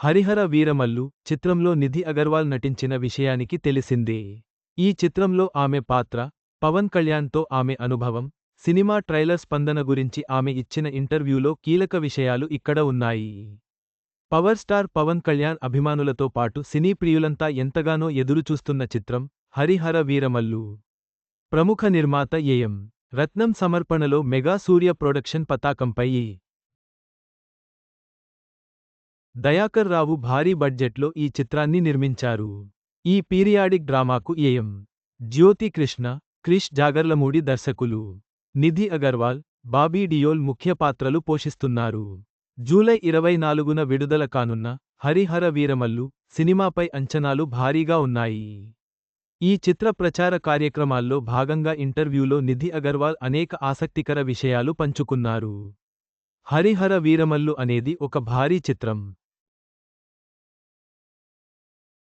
హరిహర వీరమల్లు చిత్రంలో నిధి అగర్వాల్ నటించిన విషయానికి తెలిసిందే. ఈ చిత్రంలో ఆమె పాత్ర పవన్ కళ్యాణ్తో ఆమె అనుభవం సినిమా ట్రైలర్ స్పందన గురించి ఆమె ఇచ్చిన ఇంటర్వ్యూలో కీలక విషయాలు ఇక్కడ ఉన్నాయి. పవర్ స్టార్ పవన్ కళ్యాణ్ అభిమానులతో పాటు సినీ ప్రియులంతా ఎంతగానో ఎదురుచూస్తున్న చిత్రం హరిహర వీరమల్లు. ప్రముఖ నిర్మాత ఏఎం రత్నం సమర్పణలో మెగా సూర్య ప్రొడక్షన్ పతాకంపై దయాకర్ రావు భారీ బడ్జెట్లో ఈ చిత్రాన్ని నిర్మించారు. ఈ పీరియాడిక్ డ్రామాకు ఏఎం జ్యోతి కృష్ణ క్రిష్ జాగర్లమూడి దర్శకులు. నిధి అగర్వాల్ బాబీ డియోల్ ముఖ్య పాత్రలు పోషిస్తున్నారు. జూలై ఇరవై నాలుగున విడుదల కానున్న హరిహర వీరమల్లు సినిమాపై అంచనాలు భారీగా ఉన్నాయి. ఈ చిత్ర ప్రచార కార్యక్రమాల్లో భాగంగా ఇంటర్వ్యూలో నిధి అగర్వాల్ అనేక ఆసక్తికర విషయాలు పంచుకున్నారు. హరిహర వీరమల్లు అనేది ఒక భారీ చిత్రం.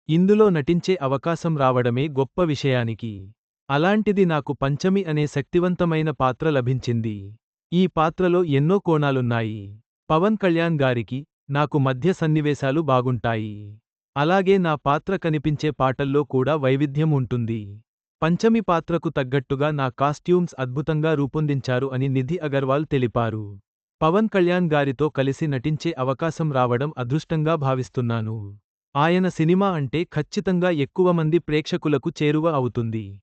ఇందులో నటించే అవకాశం రావడమే గొప్ప విషయానికి. అలాంటిది నాకు పంచమి అనే శక్తివంతమైన పాత్ర లభించింది. ఈ పాత్రలో ఎన్నో కోణాలున్నాయి. పవన్ కళ్యాణ్ గారికి నాకు మధ్య సన్నివేశాలు బాగుంటాయి. అలాగే నా పాత్ర కనిపించే పాటల్లో కూడా వైవిధ్యం ఉంటుంది. పంచమి పాత్రకు తగ్గట్టుగా నా కాస్ట్యూమ్స్ అద్భుతంగా రూపొందించారు అని నిధి అగర్వాల్ తెలిపారు. పవన్ కళ్యాణ్ గారితో కలిసి నటించే అవకాశం రావడం అదృష్టంగా భావిస్తున్నాను. ఆయన సినిమా అంటే ఖచ్చితంగా ఎక్కువ మంది ప్రేక్షకులకు చేరువ అవుతుంది.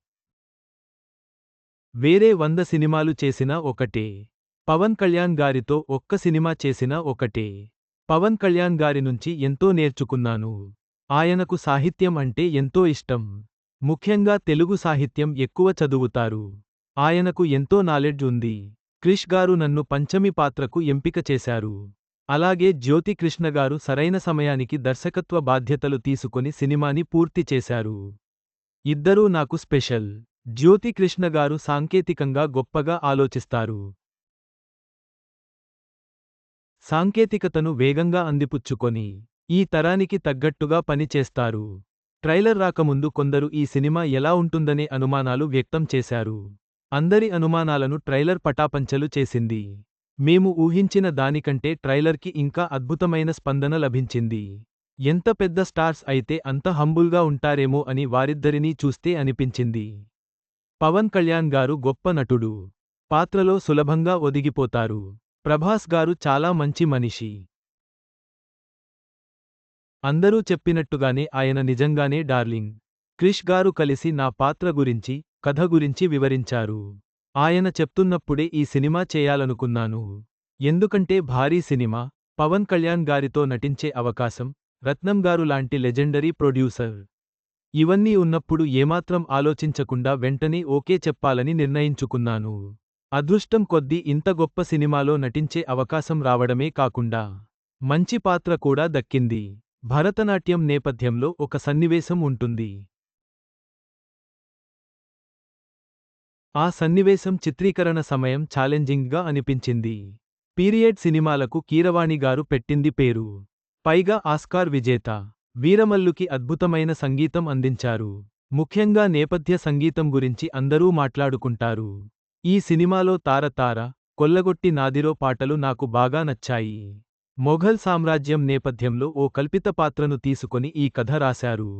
వేరే వంద సినిమాలు చేసినా ఒకటే. పవన్ కళ్యాణ్ గారితో ఒక్క సినిమా చేసినా ఒకటే. పవన్ కళ్యాణ్ గారి నుంచి ఎంతో నేర్చుకున్నాను. ఆయనకు సాహిత్యం అంటే ఎంతో ఇష్టం. ముఖ్యంగా తెలుగు సాహిత్యం ఎక్కువ చదువుతారు. ఆయనకు ఎంతో నాలెడ్జ్ ఉంది. క్రిష్ గారు నన్ను పంచమి పాత్రకు ఎంపిక చేశారు. అలాగే జ్యోతి కృష్ణగారు సరైన సమయానికి దర్శకత్వ బాధ్యతలు తీసుకొని సినిమాని పూర్తి చేశారు. ఇద్దరూ నాకు స్పెషల్. జ్యోతి కృష్ణగారు సాంకేతికంగా గొప్పగా ఆలోచిస్తారు. సాంకేతికతను వేగంగా అందిపుచ్చుకొని ఈ తరానికి తగ్గట్టుగా పనిచేస్తారు ట్రైలర్ రాకముందు కొందరు ఈ సినిమా ఎలా ఉంటుందనే అనుమానాలు వ్యక్తం చేశారు. అందరి అనుమానాలను ట్రైలర్ పటాపంచలు చేసింది. మేము ఊహించిన దానికంటే ట్రైలర్కి ఇంకా అద్భుతమైన స్పందన లభించింది. ఎంత పెద్ద స్టార్స్ అయితే అంత హంబుల్గా ఉంటారేమో అని వారిద్దరినీ చూస్తే అనిపించింది. పవన్ కళ్యాణ్ గారు గొప్ప నటుడు. పాత్రలో సులభంగా ఒదిగిపోతారు. ప్రభాస్ గారు చాలా మంచి మనిషి. అందరూ చెప్పినట్టుగానే ఆయన నిజంగానే డార్లింగ్. క్రిష్ గారు కలిసి నా పాత్ర గురించి కథ గురించి వివరించారు. ఆయన చెప్తున్నప్పుడే ఈ సినిమా చేయాలనుకున్నాను. ఎందుకంటే భారీ సినిమా పవన్ కళ్యాణ్ గారితో నటించే అవకాశం రత్నం గారు లాంటి లెజెండరీ ప్రొడ్యూసర్. ఇవన్నీ ఉన్నప్పుడు ఏమాత్రం ఆలోచించకుండా వెంటనే ఓకే చెప్పాలని నిర్ణయించుకున్నాను. అదృష్టం కొద్దీ ఇంత గొప్ప సినిమాలో నటించే అవకాశం రావడమే కాకుండా మంచి పాత్ర కూడా దక్కింది. భరతనాట్యం నేపథ్యంలో ఒక సన్నివేశం ఉంటుంది. ఆ సన్నివేశం చిత్రీకరణ సమయం ఛాలెంజింగ్గా అనిపించింది. పీరియడ్ సినిమాలకు కీరవాణి గారు పెట్టింది పేరు. పైగా ఆస్కార్ విజేత. వీరమల్లుకి అద్భుతమైన సంగీతం అందించారు. ముఖ్యంగా నేపథ్య సంగీతం గురించి అందరూ మాట్లాడుకుంటారు. ఈ సినిమాలో తారతార కొల్లగొట్టి నాదిరో పాటలు నాకు బాగా నచ్చాయి. మొఘల్ సామ్రాజ్యం నేపథ్యంలో ఓ కల్పిత పాత్రను తీసుకొని ఈ కథ రాశారు.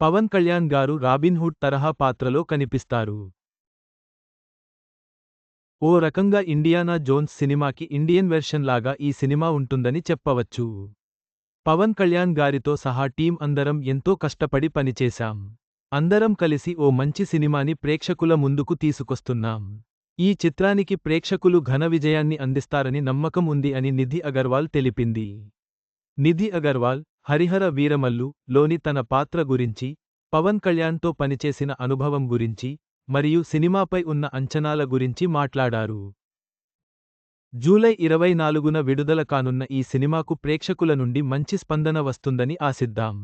పవన్ కళ్యాణ్ గారు రాబిన్హుడ్ తరహా పాత్రలో కనిపిస్తారు. ఓ రకంగా ఇండియానా జోన్స్ సినిమాకి ఇండియన్ వెర్షన్ లాగా ఈ సినిమా ఉంటుందని చెప్పవచ్చు. పవన్ కళ్యాణ్ గారితో సహా టీం అందరం ఎంతో కష్టపడి పనిచేశాం. అందరం కలిసి ఓ మంచి సినిమాని ప్రేక్షకుల ముందుకు తీసుకొస్తున్నాం. ఈ చిత్రానికి ప్రేక్షకులు ఘన విజయాన్ని అందిస్తారని నమ్మకం ఉంది అని నిధి అగర్వాల్ తెలిపింది. నిధి అగర్వాల్ హరిహర వీరమల్లు లోని తన పాత్ర గురించి పవన్ కళ్యాణ్తో పనిచేసిన అనుభవం గురించి మరియు సినిమాపై ఉన్న అంచనాల గురించి మాట్లాడారు. జూలై ఇరవై నాలుగున విడుదల కానున్న ఈ సినిమాకు ప్రేక్షకుల నుండి మంచి స్పందన వస్తుందని ఆశిద్దాం.